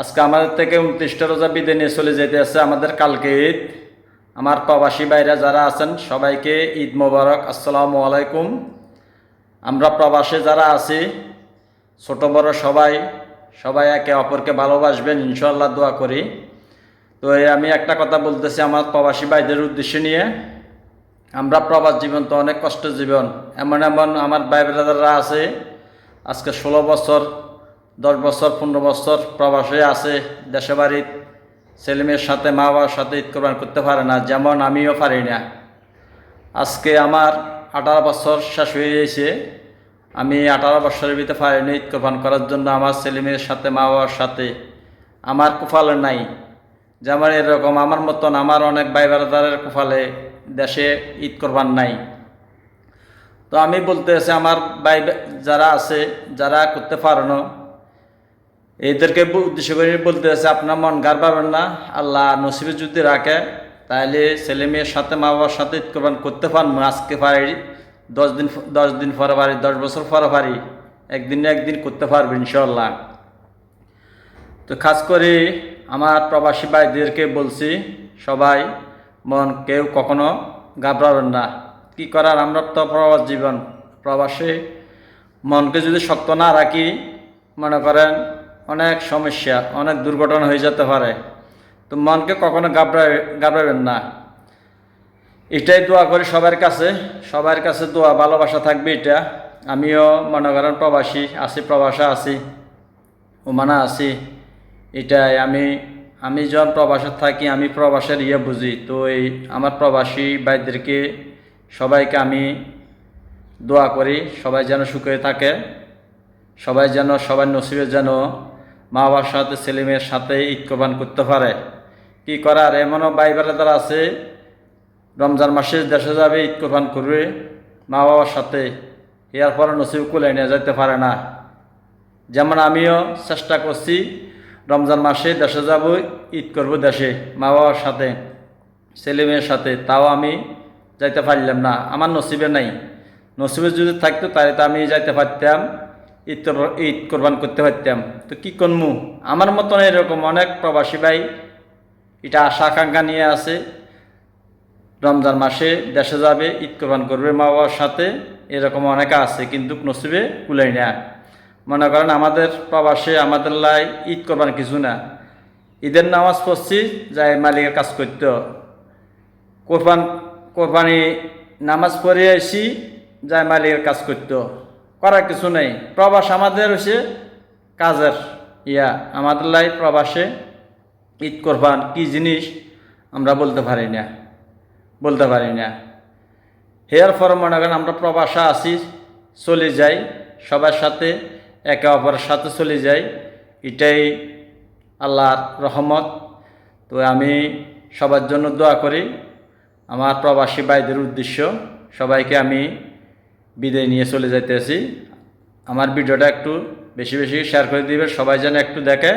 আজকে আমাদের থেকে উনত্রিশটা রোজা বিদে নিয়ে চলে যেতে আছে আমাদের কালকে ঈদ। আমার প্রবাসী বাইরে যারা আছেন, সবাইকে ঈদ মোবারক। আসসালামু আলাইকুম। আমরা প্রবাসে যারা আছি, ছোট, বড় সবাই সবাই একে অপরকে ভালোবাসবেন ইনশাল্লাহ দোয়া করি। তো এই আমি একটা কথা বলতেছি আমার প্রবাসী ভাইদের উদ্দেশ্যে নিয়ে। আমরা প্রবাস জীবন তো অনেক কষ্ট জীবন। এমন এমন আমার ভাই ব্রাদাররা আছে, আজকে ষোলো বছর দশ বছর, পনেরো বছর প্রবাসে আছে, দেশে বাড়ির ছেলেমেয়ের সাথে, মা বাবার সাথে ঈদ কোরবান করতে পারে না, যেমন আমিও পারি না। আজকে আমার আঠারো বছর শেষ হয়ে গেছে আমি আঠারো বছরের ভিতরে পারিনি ঈদ কোরবান করার জন্য আমার ছেলেমেয়ের সাথে, মা বাবার সাথে। আমার কুফালে নাই। যেমন এরকম আমার মতন আমার অনেক ভাই ব্রাদারের কুফালে দেশে ঈদ কোরবান নাই। তো আমি বলতে আছি আমার ভাই যারা আছে, যারা করতে পারো এদেরকে উদ্দেশ্য করে বলতে আছে, আপনার মন গার পাবেন না, আল্লাহ নসিবে যদি রাখে, তাহলে ছেলে মেয়ের সাথে মা বাবার সাথে ঈদ করতে পারব আজকে পারি, দশ দিন দশ দিন পরে পারি, দশ বছর পরে পারি, একদিন না একদিন করতে পারবে ইনশাল্লাহ তো খাস করে আমার প্রবাসী ভাইদেরকে বলছি, সবাই মন কেউ কখনো ঘাবড়াবেন না। কি করার? আমরা তো প্রবাস জীবন, প্রবাসে মনকে যদি শক্ত না রাখি, মনে করেন অনেক সমস্যা, অনেক দুর্ঘটনা হয়ে যেতে পারে। তো মনকে কখনো ঘাবড়ায় গাবড়াবেন না। এটাই দোয়া করি সবার কাছে। সবার কাছে দোয়া, ভালোবাসা থাকবে এটা। আমিও মনে করেন প্রবাসী আছি, প্রবাসে আছি, ওমানা আছি। এটাই আমি আমি যখন প্রবাসে থাকি, আমি প্রবাসের ইয়ে বুঝি। তো এই আমার প্রবাসী ভাইদেরকে সবাইকে আমি দোয়া করি, সবাই যেন সুখে থাকে, সবাই যেন সবার নসিবে যেন মা বাবার সাথে ছেলে মেয়ের সাথে ঈদ কোরবান করতে পারে। কি করার? এমনও ভাই বেড়াদার আছে, রমজান মাসে দেশে যাবে ঈদ কোরবান করবে, মা বাবার সাথে। এর পরে নসিব কুলে নিয়ে যেতে পারে না। যেমন আমিও চেষ্টা করছি, রমজান মাসে দেশে যাব, ঈদ করব দেশে, মা বাবার সাথে, ছেলে মেয়ের সাথে। তাও আমি যাইতে পারলাম না। আমার নসিবে নাই। নসিবে যদি থাকতো, তাহলে তো আমি যাইতে পারতাম। ঈদ ঈদ কোরবান করতে পারতাম। তো কী করমু? আমার মতন এরকম অনেক প্রবাসী ভাই, এটা আশা আকাঙ্ক্ষা নিয়ে আছে, রমজান মাসে দেশে যাবে, ঈদ কোরবান করবে মা বাবার সাথে, এরকম অনেকে আছে, কিন্তু নসিবে কুলাই না। মনে করেন আমাদের প্রবাসে, আমাদের লাই ঈদ কোরবান কিছু না। ঈদের নামাজ পড়ছি, যাই মালিকের কাজ করত কোরবান, কোরবানি নামাজ পড়ে আসি, যাই মালিকের কাজ করতে করার কিছু নেই। প্রবাস আমাদের হচ্ছে কাজের ইয়া। আমাদের লাই প্রবাসে ঈদ কোরবান কি জিনিস আমরা বলতে পারি না। বলতে পারি না। হেয়ার ফর মনে করেন আমরা প্রবাসা আছি, চলে যাই, সবার সাথে, একে অপরের সাথে চলে যাই। এটাই আল্লাহর রহমত। তো আমি সবার জন্য দোয়া করি। আমার প্রবাসী ভাইদের উদ্দেশ্য সবাইকে আমি বিদায় নিয়ে চলে যাইতেছি। আমার ভিডিওটা একটু বেশি বেশি শেয়ার করে দিবে, সবাই যেন একটু দেখে।